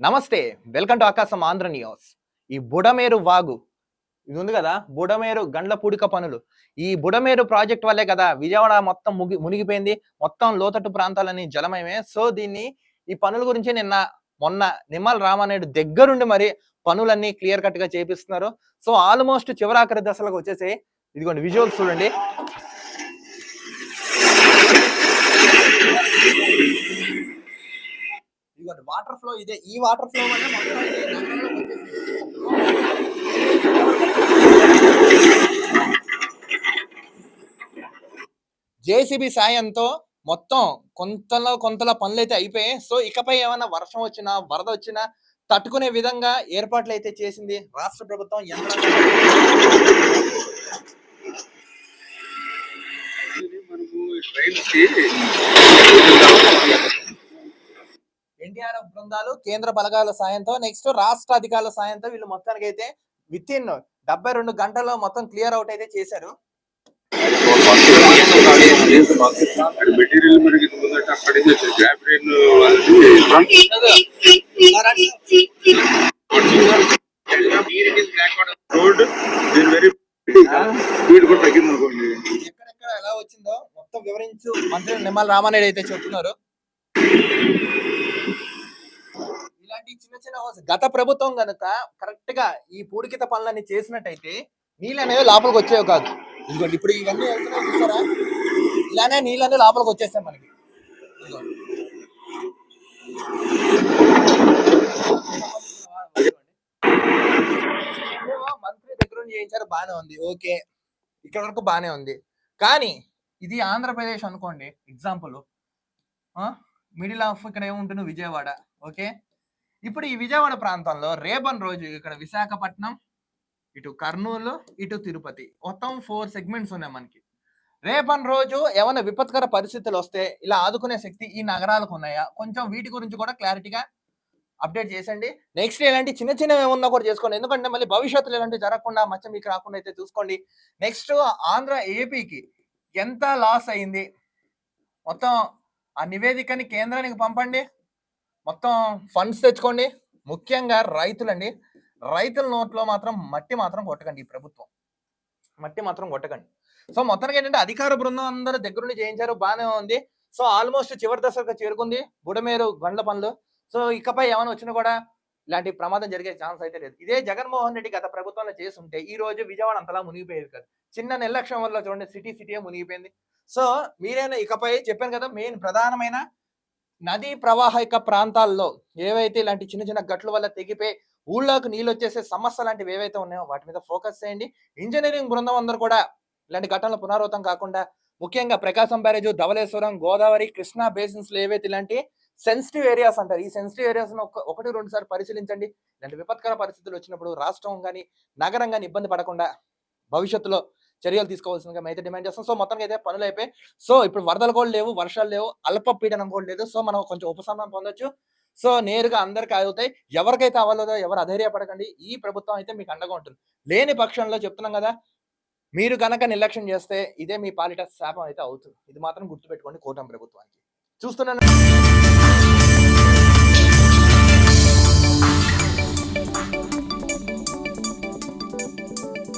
నమస్తే welcome to ఆకాశం Andhra news. ఈ బుడమేరు వాగు ఇది ఉంది కదా? బుడమేరు గండ్ల పూడిక పనులు. ఈ బుడమేరు ప్రాజెక్ట్ వల్లే కదా విజయవాడ మొత్తం ముగి మునిగిపోయింది. మొత్తం లోతట్టు ప్రాంతాలని జలమయమే. సో దీన్ని ఈ పనుల గురించి నిన్న మొన్న నిమ్మల రామానాయుడు దగ్గరుండి మరి పనులన్నీ క్లియర్ కట్గా చేపిస్తున్నారు. సో ఆల్మోస్ట్ చివరాఖరి దశలకు వచ్చేసి ఇదిగోండి విజువల్స్ చూడండి. ఇదిగోండి వాటర్ ఫ్లో ఇదే ఈ వాటర్ ఫ్లో వల్ల మొత్తం జేసీబీ సాయంతో మొత్తం కొంతలో కొంతలో పనులు అయితే అయిపోయాయి. సో ఇకపై ఏమైనా వర్షం వచ్చినా వరద వచ్చినా తట్టుకునే విధంగా ఏర్పాట్లు అయితే చేసింది రాష్ట్ర ప్రభుత్వం ఎంత మనము ట్రైన్స్ ఎన్డీఆర్ఎఫ్ బృందాలు కేంద్ర బలగాల సాయంతో నెక్స్ట్ రాష్ట్ర అధికారుల సాయంతో వీళ్ళు మొత్తానికి అయితే విత్ ఇన్ డెబ్బై రెండు గంటల్లో మొత్తం క్లియర్ అవుట్ అయితే చేశారు. మెటీరియల్ మనకి రోడ్ దీని వెరీ స్పీడ్ కూడా తగ్గింది అనుకోండి ఎక్కడెక్కడ ఎలా వచ్చిందో మొత్తం వివరించు. మంత్రి నిమ్మల రామారెడ్డి అయితే చెప్తున్నారు. ఇలాంటి చిన్న చిన్న గత ప్రభుత్వం కనుక కరెక్ట్గా ఈ పూడికిత పనులన్నీ చేసినట్టయితే నీళ్ళు అనేవి లోపలికి వచ్చేవి కాదు. ఇదిగోండి ఇప్పుడు ఇవన్నీ వెళ్తున్నాయి చూసారా? ఇలానే నీళ్ళన్నీ లోపలికి వచ్చేస్తాయి మనకి. మంత్రి దగ్గర చేయించారు బానే ఉంది. ఓకే. ఇక్కడ వరకు బానే ఉంది. కానీ ఇది ఆంధ్రప్రదేశ్ అనుకోండి ఎగ్జాంపుల్. మిడిల్ ఆఫ్ ఇక్కడ ఏముంటుంది? విజయవాడ. ఓకే? ఇప్పుడు ఈ విజయవాడ ప్రాంతంలో రేపన్ రోజు ఇక్కడ విశాఖపట్నం ఇటు కర్నూలు ఇటు తిరుపతి మొత్తం ఫోర్ సెగ్మెంట్స్ ఉన్నాయి మనకి. రేపన్ రోజు ఏమైనా విపత్కర పరిస్థితులు వస్తే ఇలా ఆదుకునే శక్తి ఈ నగరాలకు ఉన్నాయా? కొంచెం వీటి గురించి కూడా క్లారిటీగా అప్డేట్ చేసండి. నెక్స్ట్ ఇలాంటి చిన్న చిన్నవి ఏమన్నా కూడా చేసుకోండి. ఎందుకంటే మళ్ళీ భవిష్యత్తులో ఇలాంటివి జరగకుండా మచ్చ మీకు రాకుండా అయితే చూసుకోండి. నెక్స్ట్ ఆంధ్ర ఏపీకి ఎంత లాస్ అయింది? మొత్తం ఆ నివేదికని కేంద్రానికి పంపండి. మొత్తం ఫండ్స్ తెచ్చుకోండి. ముఖ్యంగా రైతులండి. రైతుల నోట్లో మాత్రం మట్టి మాత్రం కొట్టకండి ఈ ప్రభుత్వం. మట్టి మాత్రం కొట్టకండి. సో మొత్తానికి ఏంటంటే అధికార బృందం అందరూ దగ్గరుండి చేయించారు. బాగానే ఉంది. సో ఆల్మోస్ట్ చివరి దశకు చేరుకుంది. బుడమేరు గండ్ల పనులు. సో ఇకపై ఏమైనా వచ్చినా కూడా ఇలాంటి ప్రమాదం జరిగే ఛాన్స్ అయితే లేదు. ఇదే జగన్మోహన్ రెడ్డి గత ప్రభుత్వంలో చేస్తుంటే ఈ రోజు విజయవాడ అంతలా మునిగిపోయేది కాదు. చిన్న నిర్లక్ష్యం వల్ల చూడండి సిటీ సిటీ మునిగిపోయింది. సో మీరైనా ఇకపై చెప్పాను కదా మెయిన్ ప్రధానమైన నదీ ప్రవాహిక ప్రాంతాల్లో ఏవైతే ఇలాంటి చిన్న చిన్న గట్ల వల్ల తెగిపోయి ఊళ్ళోకి నీళ్ళు వచ్చేసే సమస్య లాంటివి ఏవైతే ఉన్నాయో వాటి మీద ఫోకస్ చేయండి. ఇంజనీరింగ్ బృందం అందరూ కూడా ఇలాంటి ఘటనలు పునరావృతం కాకుండా ముఖ్యంగా ప్రకాశం బ్యారేజ్ ధవలేశ్వరం గోదావరి కృష్ణా బేసిన్స్లో ఏవైతే ఇలాంటి సెన్సిటివ్ ఏరియాస్ అంటారు ఈ సెన్సిటివ్ ఏరియాస్ ఒకటి రెండు సార్లు పరిశీలించండి. ఇలాంటి విపత్కర పరిస్థితులు వచ్చినప్పుడు రాష్ట్రం కానీ నగరం కానీ ఇబ్బంది పడకుండా భవిష్యత్తులో చర్యలు తీసుకోవాల్సిందిగా అయితే డిమాండ్ చేస్తాం. సో మొత్తానికి అయితే పనులు అయిపోయి సో ఇప్పుడు వరదలు కూడా లేవు వర్షాలు లేవు అల్పపీడనం కూడా లేదు. సో మనం కొంచెం ఉపశమనం పొందొచ్చు. సో నేరుగా అందరికి అవుతాయి ఎవరికైతే అవ్వలేదో ఎవరు అధైర్యపడకండి. ఈ ప్రభుత్వం అయితే మీకు అండగా ఉంటుంది. లేని పక్షంలో చెప్తున్నాం కదా మీరు కనుక నిర్లక్ష్యం చేస్తే ఇదే మీ పాలిట శాపం అయితే అవుతుంది. ఇది మాత్రం గుర్తుపెట్టుకోండి కూటమి ప్రభుత్వానికి. చూస్తున్నాను.